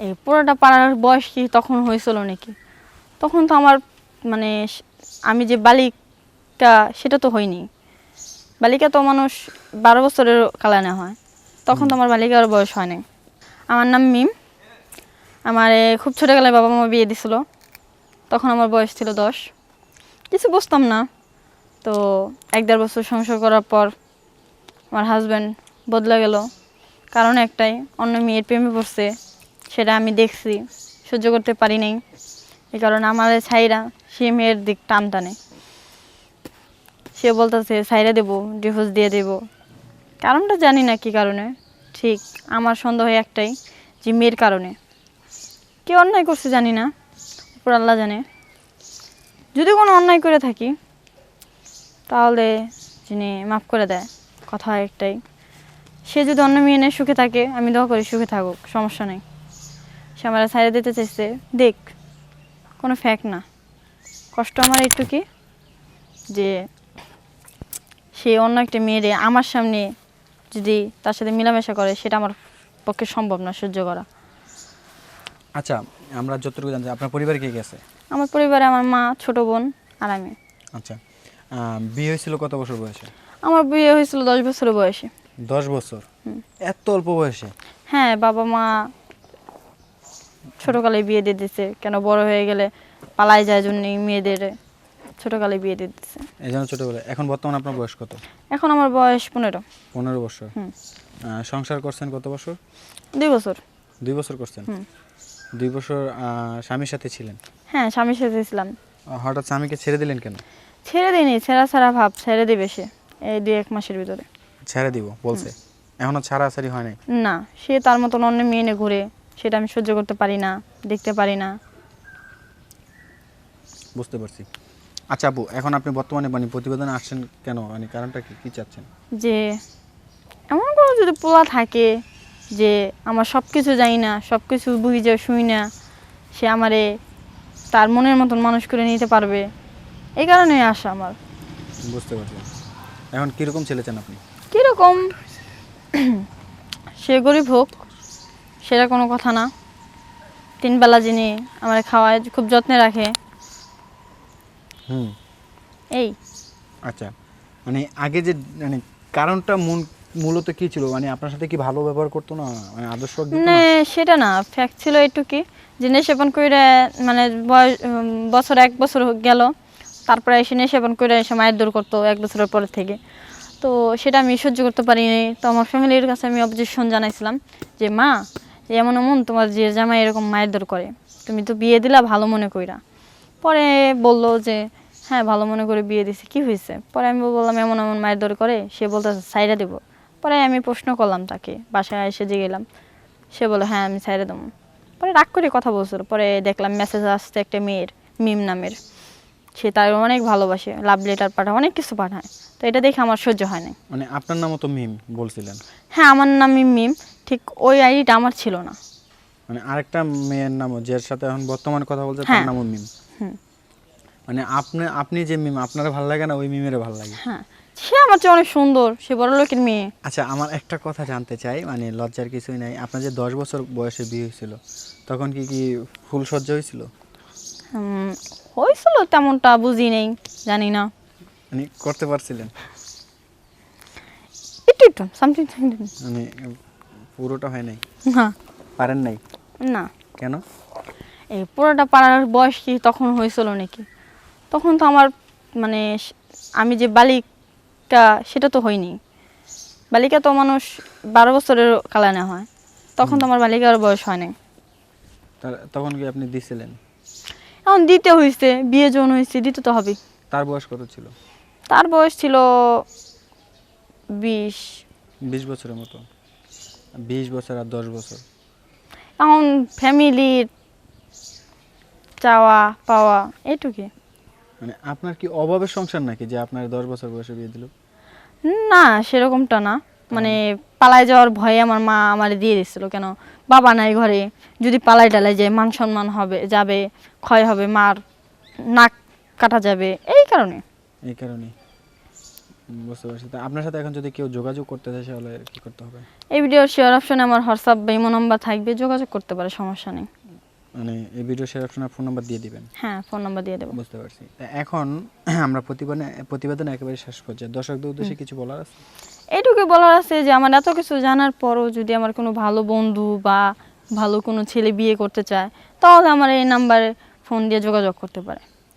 এই পুরোটা পাড়ার বয়স কি তখন হয়েছিল নাকি? তখন তো আমার মানে আমি যে বালিকা সেটা তো হয়নি। বালিকা তো মানুষ বারো বছরের কালানে হয়। তখন তো আমার বালিকার বয়স হয় নাই। আমার নাম মিম। আমার খুব ছোটোবেলায় বাবা মা বিয়ে দিছিল। তখন আমার বয়স ছিল দশ। কিছু বুঝতাম না। তো এক দেড় বছর সংসার করার পর আমার হাজব্যান্ড বদলে গেল। কারণ একটাই অন্য মেয়ের প্রেমে পড়ছে। সেটা আমি দেখছি, সহ্য করতে পারি নাই। এই কারণে আমার ছাইরা সে মেয়ের দিক টান টানে। সে বলতেছে, ছাইরা দেবো ডিভোর্স দিয়ে দেব। কারণটা জানি না কি কারণে। ঠিক, আমার সন্দেহ একটাই যে মেয়ের কারণে। কে অন্যায় করছে জানি না উপর আল্লাহ জানে। যদি কোনো অন্যায় করে থাকি, তাহলে যিনি মাফ করে দেয়, কথা একটাই। সে যদি অন্য মেয়ে সুখে থাকে, আমি দোয়া করি সুখে থাকুক, সমস্যা নেই। সে আমার ছাইড়ে দিতে চাইছে। দেখ কোনো ফ্যাক্ট না। কষ্ট আমার একটু কি যে সে অন্য একটা মেয়েরে আমার সামনে যদি তার সাথে মেলামেশা করে সেটা আমার পক্ষে সম্ভব না সহ্য করা। আচ্ছা আমরা যতটুকু জানছি আপনার পরিবারে কে গেছে? আমার পরিবারে আমার মা ছোট বোন আর আমি। আচ্ছা বিয়ে হয়েছিল কত বছর বয়সে? আমার বিয়ে হয়েছিল দশ বছর বয়সে। দশ বছর? এত অল্প বয়সে? হ্যাঁ বাবা মা ছোটকালে বিয়ে দিয়ে দিছে। কেন বড় হয়ে গেলে পালাই যায় জন্য মেয়েদের ছোটকালে বিয়ে দিয়ে দিচ্ছে এই জন্য ছোটোবেলায় এখন বর্তমানে আপনার বয়স কত? এখন আমার বয়স পনেরো। পনেরো বছর। হুম। সংসার করছেন কত বছর? দুই বছর। দুই বছর করছেন? হুম। দুই বছর স্বামীর সাথে ছিলেন? হ্যাঁ স্বামীর সাথে ছিলাম। হঠাৎ স্বামীকে ছেড়ে দিলেন কেন? ছেড়ে দিইনি ছেঁড়া ছাড়া ভাব ছেড়ে দিবে সে এই দুই এক মাসের ভিতরে। ছেড়ে দিব বলছে। এখনও ছাড়াছাড়ি হয় নাই? না সে তার মতন অন্য মেয়ে নিয়ে ঘুরে সেটা আমি সহ্য করতে পারি না দেখতে পারি না। বুঝতে পারছি। আচ্ছা আপু এখন আপনি বর্তমানে মানে প্রতিবেদনে আসছেন কেন? মানে কারণটা কি কি চাচ্ছেন? যে এমন কোনো যদি পোলা থাকে যে আমার সব কিছু জানি না সব কিছু বুঝি যা শুই না সে আমারে তার মনের মতন মানুষ করে নিতে পারবে এই কারণে আসা আমার। বুঝতে পারছি। এখন কীরকম ছেলে চান আপনি? কীরকম? সে গরিব হোক সেটা কোনো কথা না। তিনবেলা যিনি আমার খাওয়ায় খুব যত্নে রাখে। হুম। এই। আচ্ছা মানে আগে যে মানে কারণটা মূল মূলত কি ছিল? মানে আপনার সাথে কি ভালো ব্যবহার করতো না? মানে আদর্শ না? সেটা না। ফ্যাক্ট ছিল একটু কি যে নেশাপান করে মানে বয়স বছর এক বছর গেল। তারপরে এসে নেশাপান করে এসে মায়ের দূর করতো এক বছরের পর থেকে। তো সেটা আমি সহ্য করতে পারিনি। তো আমার ফ্যামিলির কাছে আমি অবজেকশন জানাইছিলাম যে মা এমন এমন তোমার যে জামাই এরকম মায়ের দর করে তুমি তো বিয়ে দিলা ভালো মনে কইরা। পরে বলল যে হ্যাঁ ভালো মনে করে বিয়ে দিছে কি হয়েছে পরে আমি বললাম এমন এমন মায়ের দর করে? সে বলতেছে সাইডা দেবো। পরে আমি প্রশ্ন করলাম তাকে বাসায় এসে যে গেলাম সে বলে হ্যাঁ আমি সাইডে দেবো। পরে রাগ করে কথা বলছিল পরে দেখলাম মেসেজ আসছে একটা মেয়ের মিম নামের। সে তার অনেক ভালোবাসে লাভ লেটার পাঠায় অনেক কিছু পাঠায়। তো এটা দেখে আমার সহ্য হয় না মানে আপনার নামও তো মিম বলছিলেন। হ্যাঁ আমার নাম মিম। ঠিক ওই আইডিটা আমার ছিল না। মানে আরেকটা মেয়ের নামও যার সাথে এখন বর্তমানে কথা বলছে তার হ্যাঁ। নামও মিম। মানে আপনি আপনি যে মিম আপনার ভালো লাগে না ওই মিমের ভালো লাগে। হ্যাঁ। সে আমার চেয়ে অনেক সুন্দর সে বড় লোকের মেয়ে। আচ্ছা আমার একটা কথা জানতে চাই মানে লজ্জার কিছুই নাই। আপনার যে দশ বছর বয়সে বিয়ে হয়েছিল তখন কি কি ফুল সজ্জা হয়েছিল? হয়েছিল তেমনটা বুঝি নেই জানি না। মানে করতে পারছিলেন? একটু একটু সামথিং মানে পুরোটা হয় নাই? না। পারেন নাই? না। কেন? এই পুরোটা পাড়ার বয়স কি তখন হয়েছিল নাকি? তখন তো আমার মানে আমি যে বালিকা সেটা তো হয়নি। বালিকা তো মানুষ বারো বছরের কালানে হয়। তখন তো আমার বালিকার বয়স হয় নাই। তখন কি আপনি দিছিলেন? এখন দিতে হয়েছে বিয়ে যৌন হয়েছে দিতে তো হবে তার বয়স কত ছিল? তার বয়স ছিল বিশ। বিশ বছরের মতো। বিশ বছর আর দশ বছর। এখন ফ্যামিলির চাওয়া পাওয়া এইটুকুই। মানে আপনার কি অভাবের সংসার নাকি যে আপনার দশ বছর বয়সে বিয়ে দিল? না সেরকমটা না। মানে পালায় যাওয়ার ভয়ে আমার মা আমার দিয়ে দিচ্ছিল কেন? বাবা নাই ঘরে যদি পালায় টালায় যায় মান সম্মান হবে যাবে ক্ষয় হবে মার নাক কাটা যাবে এই কারণে। এই কারণে। বুঝতে পারছি। তা আপনার সাথে এখন যদি কেউ যোগাযোগ করতে চায় তাহলে কি করতে হবে? এই ভিডিওর শেয়ার অপশনে আমার হোয়াটসঅ্যাপ বা ইমো নাম্বার থাকবে যোগাযোগ করতে পারে সমস্যা নেই। মানে এই ভিডিও শেয়ার অপশনে ফোন নাম্বার দিয়ে দিবেন? হ্যাঁ ফোন নাম্বার দিয়ে দেবো। বুঝতে পারছি। এখন আমরা প্রতিবেদনে প্রতিবেদন একেবারে শেষ পর্যায়ে। দর্শকদের উদ্দেশ্যে কিছু বলার আছে? এইটুকু বলার আছে যে আমার এত কিছু জানার পরও যদি আমার কোনো ভালো বন্ধু বা ভালো কোনো ছেলে বিয়ে করতে চায় তাহলে আমার এই নাম্বারে ফোন দিয়ে যোগাযোগ করতে পারে।